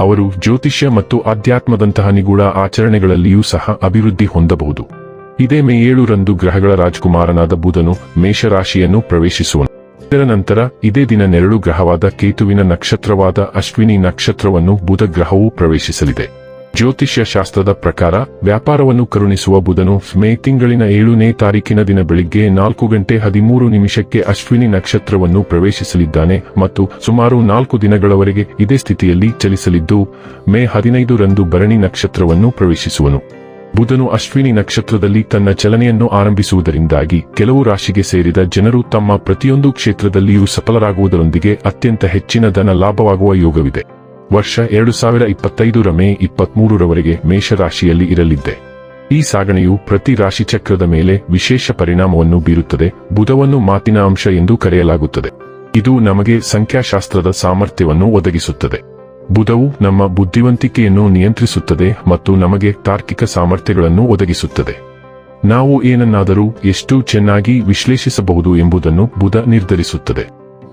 ಅವರು ಜ್ಯೋತಿಷ್ಯ ಮತ್ತು ಆಧ್ಯಾತ್ಮದಂತಹ ನಿಗೂಢ ಆಚರಣೆಗಳಲ್ಲಿಯೂ ಸಹ ಅಭಿವೃದ್ಧಿ ಹೊಂದಬಹುದು. ಇದೇ ಮೇ ಏಳರಂದು ಗ್ರಹಗಳ ರಾಜಕುಮಾರನಾದ ಬುಧನು ಮೇಷರಾಶಿಯನ್ನು ಪ್ರವೇಶಿಸುವನು. ಇದರ ನಂತರ ಇದೇ ದಿನ ನೆರಳು ಗ್ರಹವಾದ ಕೇತುವಿನ ನಕ್ಷತ್ರವಾದ ಅಶ್ವಿನಿ ನಕ್ಷತ್ರವನ್ನು ಬುಧ ಗ್ರಹವು ಪ್ರವೇಶಿಸಲಿದೆ. ಜ್ಯೋತಿಷ್ಯ ಶಾಸ್ತ್ರದ ಪ್ರಕಾರ, ವ್ಯಾಪಾರವನ್ನು ಕರುಣಿಸುವ ಬುಧನು ಮೇ ತಿಂಗಳಿನ ಏಳನೇ ತಾರೀಕಿನ ದಿನ ಬೆಳಿಗ್ಗೆ ನಾಲ್ಕು ಗಂಟೆ ಹದಿಮೂರು ನಿಮಿಷಕ್ಕೆ ಅಶ್ವಿನಿ ನಕ್ಷತ್ರವನ್ನು ಪ್ರವೇಶಿಸಲಿದ್ದಾನೆ ಮತ್ತು ಸುಮಾರು ನಾಲ್ಕು ದಿನಗಳವರೆಗೆ ಇದೇ ಸ್ಥಿತಿಯಲ್ಲಿ ಚಲಿಸಲಿದ್ದು, ಮೇ ಹದಿನೈದು ರಂದು ಭರಣಿ ನಕ್ಷತ್ರವನ್ನು ಪ್ರವೇಶಿಸುವನು. ಬುಧನು ಅಶ್ವಿನಿ ನಕ್ಷತ್ರದಲ್ಲಿ ತನ್ನ ಚಲನೆಯನ್ನು ಆರಂಭಿಸುವುದರಿಂದಾಗಿ ಕೆಲವು ರಾಶಿಗೆ ಸೇರಿದ ಜನರು ತಮ್ಮ ಪ್ರತಿಯೊಂದು ಕ್ಷೇತ್ರದಲ್ಲಿಯೂ ಸಫಲರಾಗುವುದರೊಂದಿಗೆ ಅತ್ಯಂತ ಹೆಚ್ಚಿನ ಧನ ಲಾಭವಾಗುವ ಯೋಗವಿದೆ. ವರ್ಷ ಎರಡು ಸಾವಿರ ಇಪ್ಪತ್ತೈದರ ಮೇ ಇಪ್ಪತ್ಮೂರರವರೆಗೆ ಮೇಷರಾಶಿಯಲ್ಲಿ ಇರಲಿದ್ದೆ. ಈ ಸಾಗಣೆಯು ಪ್ರತಿ ರಾಶಿಚಕ್ರದ ಮೇಲೆ ವಿಶೇಷ ಪರಿಣಾಮವನ್ನು ಬೀರುತ್ತದೆ, ಬುಧವನ್ನು ಮಾತಿನ ಅಂಶ ಎಂದು ಕರೆಯಲಾಗುತ್ತದೆ. ಇದು ನಮಗೆ ಸಂಖ್ಯಾಶಾಸ್ತ್ರದ ಸಾಮರ್ಥ್ಯವನ್ನು ಒದಗಿಸುತ್ತದೆ. ಬುಧವು ನಮ್ಮ ಬುದ್ಧಿವಂತಿಕೆಯನ್ನು ನಿಯಂತ್ರಿಸುತ್ತದೆ ಮತ್ತು ನಮಗೆ ತಾರ್ಕಿಕ ಸಾಮರ್ಥ್ಯಗಳನ್ನು ಒದಗಿಸುತ್ತದೆ. ನಾವು ಏನನ್ನಾದರೂ ಎಷ್ಟು ಚೆನ್ನಾಗಿ ವಿಶ್ಲೇಷಿಸಬಹುದು ಎಂಬುದನ್ನು ಬುಧ ನಿರ್ಧರಿಸುತ್ತದೆ.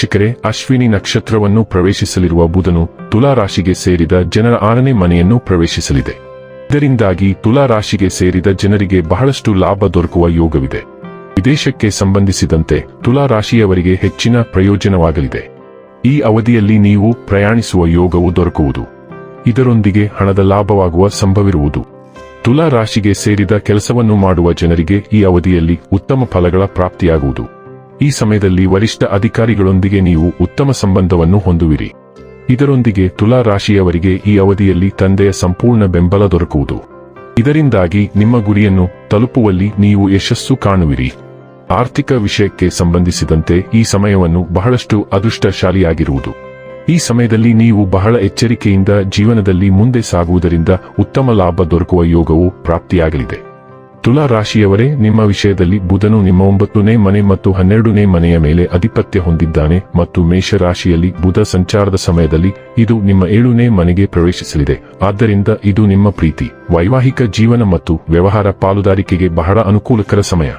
ಶಿಖರೆ ಅಶ್ವಿನಿ ನಕ್ಷತ್ರವನ್ನು ಪ್ರವೇಶಿಸಲಿರುವ ಬುಧನು ತುಲಾ ರಾಶಿಗೆ ಸೇರಿದ ಜನರ ಆರನೇ ಮನೆಯನ್ನು ಪ್ರವೇಶಿಸಲಿದೆ. ಇದರಿಂದಾಗಿ ತುಲಾ ರಾಶಿಗೆ ಸೇರಿದ ಜನರಿಗೆ ಬಹಳಷ್ಟು ಲಾಭ ದೊರಕುವ ಯೋಗವಿದೆ. ವಿದೇಶಕ್ಕೆ ಸಂಬಂಧಿಸಿದಂತೆ ತುಲಾ ರಾಶಿಯವರಿಗೆ ಹೆಚ್ಚಿನ ಪ್ರಯೋಜನವಾಗಲಿದೆ. ಈ ಅವಧಿಯಲ್ಲಿ ನೀವು ಪ್ರಯಾಣಿಸುವ ಯೋಗವು ದೊರಕುವುದು. ಇದರೊಂದಿಗೆ ಹಣದ ಲಾಭವಾಗುವ ಸಂಭವಿರುವುದು. ತುಲಾ ರಾಶಿಗೆ ಸೇರಿದ ಕೆಲಸವನ್ನು ಮಾಡುವ ಜನರಿಗೆ ಈ ಅವಧಿಯಲ್ಲಿ ಉತ್ತಮ ಫಲಗಳ ಪ್ರಾಪ್ತಿಯಾಗುವುದು. ಈ ಸಮಯದಲ್ಲಿ ವರಿಷ್ಠ ಅಧಿಕಾರಿಗಳೊಂದಿಗೆ ನೀವು ಉತ್ತಮ ಸಂಬಂಧವನ್ನು ಹೊಂದುವಿರಿ. ಇದರೊಂದಿಗೆ ತುಲಾ ರಾಶಿಯವರಿಗೆ ಈ ಅವಧಿಯಲ್ಲಿ ತಂದೆಯ ಸಂಪೂರ್ಣ ಬೆಂಬಲ ದೊರಕುವುದು. ಇದರಿಂದಾಗಿ ನಿಮ್ಮ ಗುರಿಯನ್ನು ತಲುಪುವಲ್ಲಿ ನೀವು ಯಶಸ್ಸು ಕಾಣುವಿರಿ. ಆರ್ಥಿಕ ವಿಷಯಕ್ಕೆ ಸಂಬಂಧಿಸಿದಂತೆ ಈ ಸಮಯವನ್ನು ಬಹಳಷ್ಟು ಅದೃಷ್ಟಶಾಲಿಯಾಗಿರುವುದು. ಈ ಸಮಯದಲ್ಲಿ ನೀವು ಬಹಳ ಎಚ್ಚರಿಕೆಯಿಂದ ಜೀವನದಲ್ಲಿ ಮುಂದೆ ಸಾಗುವುದರಿಂದ ಉತ್ತಮ ಲಾಭ ದೊರಕುವ ಯೋಗವು ಪ್ರಾಪ್ತಿಯಾಗಲಿದೆ. ತುಲಾ ರಾಶಿಯವರೇ, ನಿಮ್ಮ ವಿಷಯದಲ್ಲಿ ಬುಧನು ನಿಮ್ಮ ಒಂಬತ್ತನೇ ಮನೆ ಮತ್ತು ಹನ್ನೆರಡನೇ ಮನೆಯ ಮೇಲೆ ಅಧಿಪತ್ಯ ಹೊಂದಿದ್ದಾನೆ ಮತ್ತು ಮೇಷ ರಾಶಿಯಲ್ಲಿ ಬುಧ ಸಂಚಾರದ ಸಮಯದಲ್ಲಿ ಇದು ನಿಮ್ಮ ಏಳನೇ ಮನೆಗೆ ಪ್ರವೇಶಿಸಲಿದೆ. ಆದ್ದರಿಂದ ಇದು ನಿಮ್ಮ ಪ್ರೀತಿ, ವೈವಾಹಿಕ ಜೀವನ ಮತ್ತು ವ್ಯವಹಾರ ಪಾಲುದಾರಿಕೆಗೆ ಬಹಳ ಅನುಕೂಲಕರ ಸಮಯ.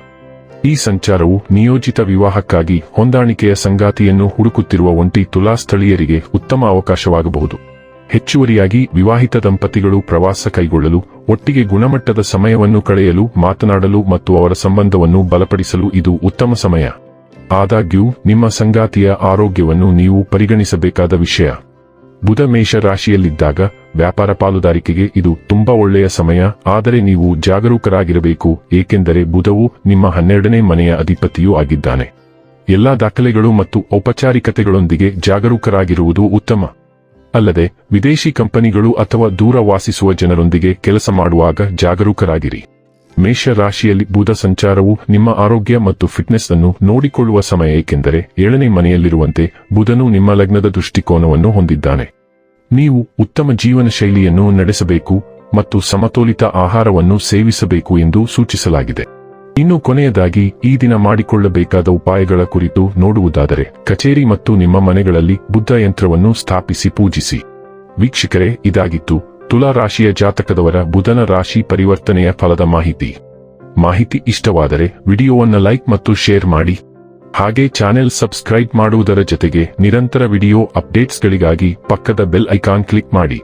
ಈ ಸಂಚಾರವು ನಿಯೋಜಿತ ವಿವಾಹಕ್ಕಾಗಿ ಹೊಂದಾಣಿಕೆಯ ಸಂಗಾತಿಯನ್ನು ಹುಡುಕುತ್ತಿರುವ ಒಂಟಿ ತುಲಾ ಸ್ಥಳೀಯರಿಗೆ ಉತ್ತಮ ಅವಕಾಶವಾಗಬಹುದು. ಹೆಚ್ಚುವರಿಯಾಗಿ ವಿವಾಹಿತ ದಂಪತಿಗಳು ಪ್ರವಾಸ ಕೈಗೊಳ್ಳಲು, ಒಟ್ಟಿಗೆ ಗುಣಮಟ್ಟದ ಸಮಯವನ್ನು ಕಳೆಯಲು, ಮಾತನಾಡಲು ಮತ್ತು ಅವರ ಸಂಬಂಧವನ್ನು ಬಲಪಡಿಸಲು ಇದು ಉತ್ತಮ ಸಮಯ. ಆದಾಗ್ಯೂ, ನಿಮ್ಮ ಸಂಗಾತಿಯ ಆರೋಗ್ಯವನ್ನು ನೀವು ಪರಿಗಣಿಸಬೇಕಾದ ವಿಷಯ. ಬುಧ ಮೇಷ ರಾಶಿಯಲ್ಲಿದ್ದಾಗ, ವ್ಯಾಪಾರ ಪಾಲುದಾರಿಕೆಗೆ ಇದು ತುಂಬಾ ಒಳ್ಳೆಯ ಸಮಯ, ಆದರೆ ನೀವು ಜಾಗರೂಕರಾಗಿರಬೇಕು, ಏಕೆಂದರೆ ಬುಧವು ನಿಮ್ಮ ಹನ್ನೆರಡನೇ ಮನೆಯ ಅಧಿಪತಿಯೂ ಆಗಿದ್ದಾನೆ. ಎಲ್ಲಾ ದಾಖಲೆಗಳು ಮತ್ತು ಔಪಚಾರಿಕತೆಗಳೊಂದಿಗೆ ಜಾಗರೂಕರಾಗಿರುವುದು ಉತ್ತಮ. ಅಲ್ಲದೆ, ವಿದೇಶಿ ಕಂಪನಿಗಳು ಅಥವಾ ದೂರ ವಾಸಿಸುವ ಜನರೊಂದಿಗೆ ಕೆಲಸ ಮಾಡುವಾಗ ಜಾಗರೂಕರಾಗಿರಿ. ಮೇಷ ರಾಶಿಯಲ್ಲಿ ಬುಧ ಸಂಚಾರವು ನಿಮ್ಮ ಆರೋಗ್ಯ ಮತ್ತು ಫಿಟ್ನೆಸ್ ಅನ್ನು ನೋಡಿಕೊಳ್ಳುವ ಸಮಯ, ಏಕೆಂದರೆ ಏಳನೇ ಮನೆಯಲ್ಲಿರುವಂತೆ ಬುಧನು ನಿಮ್ಮ ಲಗ್ನದ ದೃಷ್ಟಿಕೋನವನ್ನು ಹೊಂದಿದ್ದಾನೆ. ನೀವು ಉತ್ತಮ ಜೀವನ ಶೈಲಿಯನ್ನು ನಡೆಸಬೇಕು ಮತ್ತು ಸಮತೋಲಿತ ಆಹಾರವನ್ನು ಸೇವಿಸಬೇಕು ಎಂದು ಸೂಚಿಸಲಾಗಿದೆ. ಇನ್ನು ಕೊನೆಯದಾಗಿ ಈ ದಿನ ಮಾಡಿಕೊಳ್ಳಬೇಕಾದ ಉಪಾಯಗಳ ಕುರಿತು ನೋಡುವುದಾದರೆ, ಕಚೇರಿ ಮತ್ತು ನಿಮ್ಮ ಮನೆಗಳಲ್ಲಿ ಬುದ್ಧ ಯಂತ್ರವನ್ನು ಸ್ಥಾಪಿಸಿ ಪೂಜಿಸಿ. ವೀಕ್ಷಕರೇ, ಇದಾಗಿತ್ತು ತುಲಾ ರಾಶಿಯ ಜಾತಕದವರ ಬುಧನ ರಾಶಿ ಪರಿವರ್ತನೆಯ ಫಲದ ಮಾಹಿತಿ. ಮಾಹಿತಿ ಇಷ್ಟವಾದರೆ ವಿಡಿಯೋವನ್ನು ಲೈಕ್ ಮತ್ತು ಶೇರ್ ಮಾಡಿ. ಹಾಗೆ ಚಾನೆಲ್ ಸಬ್ಸ್ಕ್ರೈಬ್ ಮಾಡುವುದರ ಜೊತೆಗೆ ನಿರಂತರ ವಿಡಿಯೋ ಅಪ್ಡೇಟ್ಸ್ಗಳಿಗಾಗಿ ಪಕ್ಕದ ಬೆಲ್ ಐಕಾನ್ ಕ್ಲಿಕ್ ಮಾಡಿ.